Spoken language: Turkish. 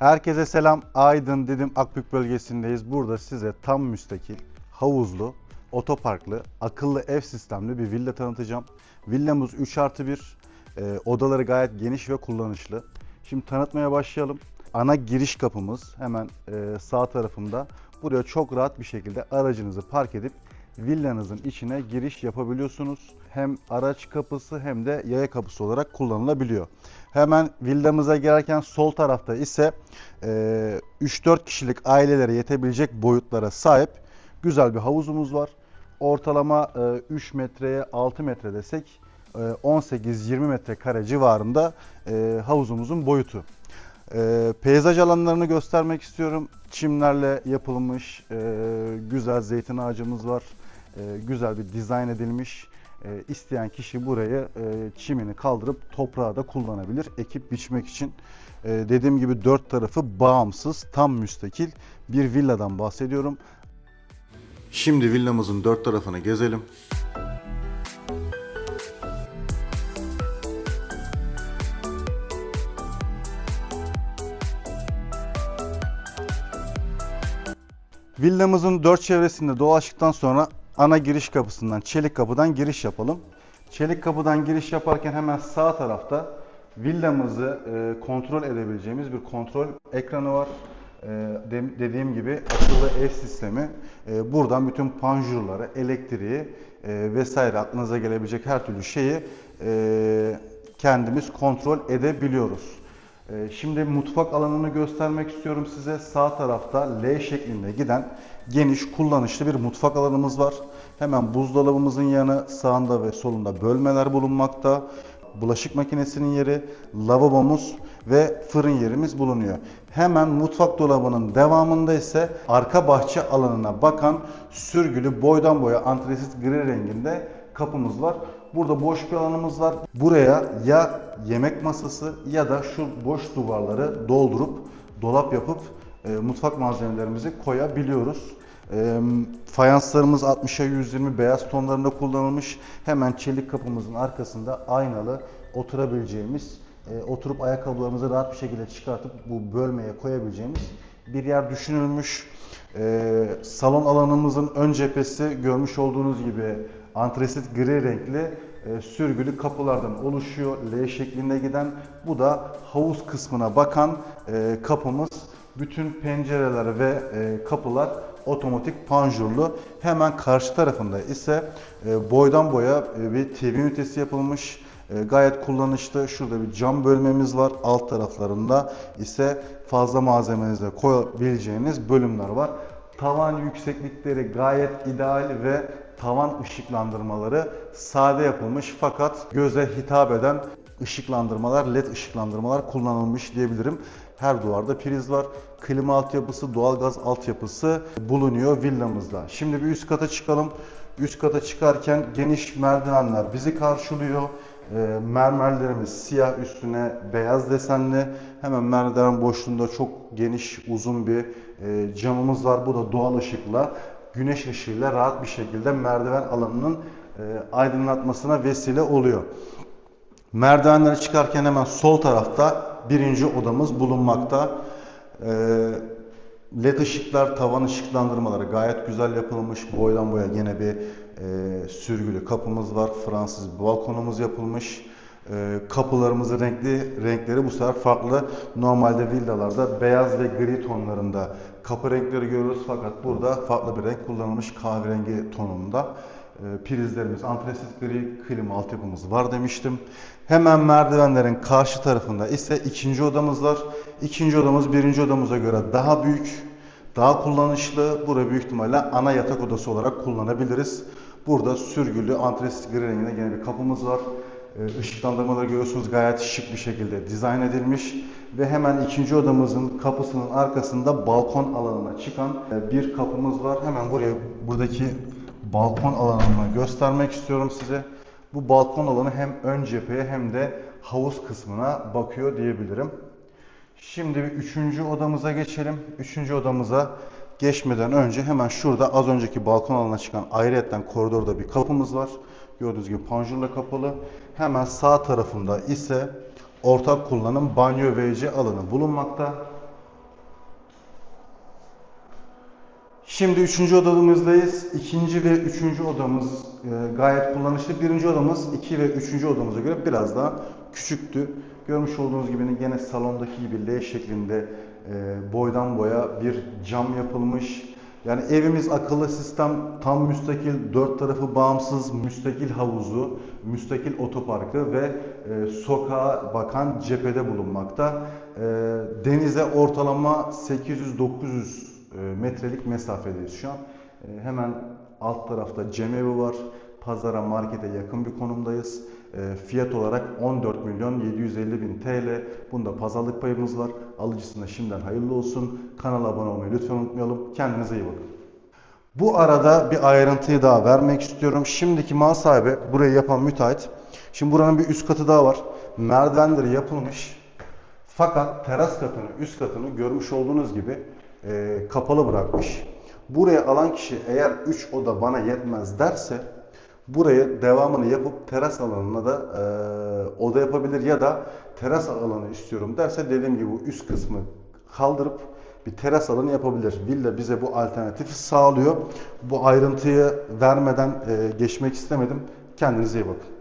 Herkese selam. Aydın Didim Akbük bölgesindeyiz. Burada size tam müstakil, havuzlu, otoparklı, akıllı ev sistemli bir villa tanıtacağım. Villamız 3 artı 1. Ee, odaları gayet geniş ve kullanışlı. Şimdi tanıtmaya başlayalım. Ana giriş kapımız hemen e, sağ tarafımda. Buraya çok rahat bir şekilde aracınızı park edip villanızın içine giriş yapabiliyorsunuz. Hem araç kapısı hem de yaya kapısı olarak kullanılabiliyor. Hemen villamıza girerken sol tarafta ise e, 3-4 kişilik ailelere yetebilecek boyutlara sahip güzel bir havuzumuz var. Ortalama e, 3 metreye 6 metre desek e, 18-20 metrekare civarında e, havuzumuzun boyutu. E, peyzaj alanlarını göstermek istiyorum. Çimlerle yapılmış e, güzel zeytin ağacımız var. E, güzel bir dizayn edilmiş. E, isteyen kişi burayı e, çimini kaldırıp toprağı da kullanabilir ekip biçmek için. E, dediğim gibi dört tarafı bağımsız, tam müstakil bir villadan bahsediyorum. Şimdi villamızın dört tarafını gezelim. Villamızın dört çevresinde dolaştıktan sonra ana giriş kapısından, çelik kapıdan giriş yapalım. Çelik kapıdan giriş yaparken hemen sağ tarafta villamızı e, kontrol edebileceğimiz bir kontrol ekranı var. E, de- dediğim gibi akıllı ev sistemi. E, buradan bütün panjurları, elektriği e, vesaire aklınıza gelebilecek her türlü şeyi e, kendimiz kontrol edebiliyoruz. Ee, Şimdi mutfak alanını göstermek istiyorum size. Sağ tarafta L şeklinde giden geniş kullanışlı bir mutfak alanımız var. Hemen buzdolabımızın yanı sağında ve solunda bölmeler bulunmakta. Bulaşık makinesinin yeri, lavabomuz ve fırın yerimiz bulunuyor. Hemen mutfak dolabının devamında ise arka bahçe alanına bakan sürgülü boydan boya antresit gri renginde kapımız var. Burada boş bir alanımız var. Buraya ya yemek masası ya da şu boş duvarları doldurup dolap yapıp e, mutfak malzemelerimizi koyabiliyoruz. E, fayanslarımız 60'a 120 beyaz tonlarında kullanılmış. Hemen çelik kapımızın arkasında aynalı oturabileceğimiz, e, oturup ayakkabılarımızı rahat bir şekilde çıkartıp bu bölmeye koyabileceğimiz bir yer düşünülmüş. E, salon alanımızın ön cephesi görmüş olduğunuz gibi antresit gri renkli e, sürgülü kapılardan oluşuyor. L şeklinde giden. Bu da havuz kısmına bakan e, kapımız. Bütün pencereler ve e, kapılar otomatik panjurlu. Hemen karşı tarafında ise e, boydan boya e, bir TV ünitesi yapılmış. E, gayet kullanışlı. Şurada bir cam bölmemiz var. Alt taraflarında ise fazla malzemenizi de koyabileceğiniz bölümler var. Tavan yükseklikleri gayet ideal ve tavan ışıklandırmaları sade yapılmış fakat göze hitap eden ışıklandırmalar, led ışıklandırmalar kullanılmış diyebilirim. Her duvarda priz var. Klima altyapısı, doğalgaz altyapısı bulunuyor villamızda. Şimdi bir üst kata çıkalım. Üst kata çıkarken geniş merdivenler bizi karşılıyor. E, mermerlerimiz siyah üstüne beyaz desenli. Hemen merdiven boşluğunda çok geniş uzun bir e, camımız var. Bu da doğal ışıkla güneş ışığıyla rahat bir şekilde merdiven alanının e, aydınlatmasına vesile oluyor. Merdivenleri çıkarken hemen sol tarafta birinci odamız bulunmakta. E, LED ışıklar, tavan ışıklandırmaları gayet güzel yapılmış. Boydan boya yine bir e, sürgülü kapımız var. Fransız balkonumuz yapılmış. E, kapılarımızın renkli renkleri bu sefer farklı. Normalde villalarda beyaz ve gri tonlarında kapı renkleri görüyoruz fakat burada farklı bir renk kullanılmış kahverengi tonunda. E, prizlerimiz antresit gri, klima altyapımız var demiştim. Hemen merdivenlerin karşı tarafında ise ikinci odamız var. İkinci odamız birinci odamıza göre daha büyük, daha kullanışlı. Burada büyük ihtimalle ana yatak odası olarak kullanabiliriz. Burada sürgülü antresit gri renginde gene bir kapımız var. Ee, Işıklandırmaları görüyorsunuz gayet şık bir şekilde dizayn edilmiş. Ve hemen ikinci odamızın kapısının arkasında balkon alanına çıkan e, bir kapımız var. Hemen buraya buradaki balkon alanını göstermek istiyorum size. Bu balkon alanı hem ön cepheye hem de havuz kısmına bakıyor diyebilirim. Şimdi bir üçüncü odamıza geçelim. Üçüncü odamıza geçmeden önce hemen şurada az önceki balkon alanına çıkan ayrıyetten koridorda bir kapımız var. Gördüğünüz gibi panjurla kapalı. Hemen sağ tarafında ise ortak kullanım banyo WC alanı bulunmakta. Şimdi üçüncü odamızdayız. İkinci ve üçüncü odamız e, gayet kullanışlı. Birinci odamız iki ve üçüncü odamıza göre biraz daha küçüktü. Görmüş olduğunuz gibi gene salondaki gibi L şeklinde e, boydan boya bir cam yapılmış. Yani evimiz akıllı sistem, tam müstakil, dört tarafı bağımsız, müstakil havuzu, müstakil otoparkı ve e, sokağa bakan cephede bulunmakta. E, denize ortalama 800-900 e, metrelik mesafedeyiz şu an. E, Hemen alt tarafta cemevi var. Pazara, markete yakın bir konumdayız. E, Fiyat olarak 14 milyon 750 bin TL. Bunda pazarlık payımız var. Alıcısına şimdiden hayırlı olsun. Kanala abone olmayı lütfen unutmayalım. Kendinize iyi bakın. Bu arada bir ayrıntıyı daha vermek istiyorum. Şimdiki mal sahibi, burayı yapan müteahhit. Şimdi buranın bir üst katı daha var. Merdivenleri yapılmış. Fakat teras katını, üst katını görmüş olduğunuz gibi e, kapalı bırakmış. Buraya alan kişi eğer 3 oda bana yetmez derse burayı devamını yapıp teras alanına da e, oda yapabilir ya da teras alanı istiyorum derse dediğim gibi üst kısmı kaldırıp bir teras alanı yapabilir. Villa bize bu alternatifi sağlıyor. Bu ayrıntıyı vermeden e, geçmek istemedim. Kendinize iyi bakın.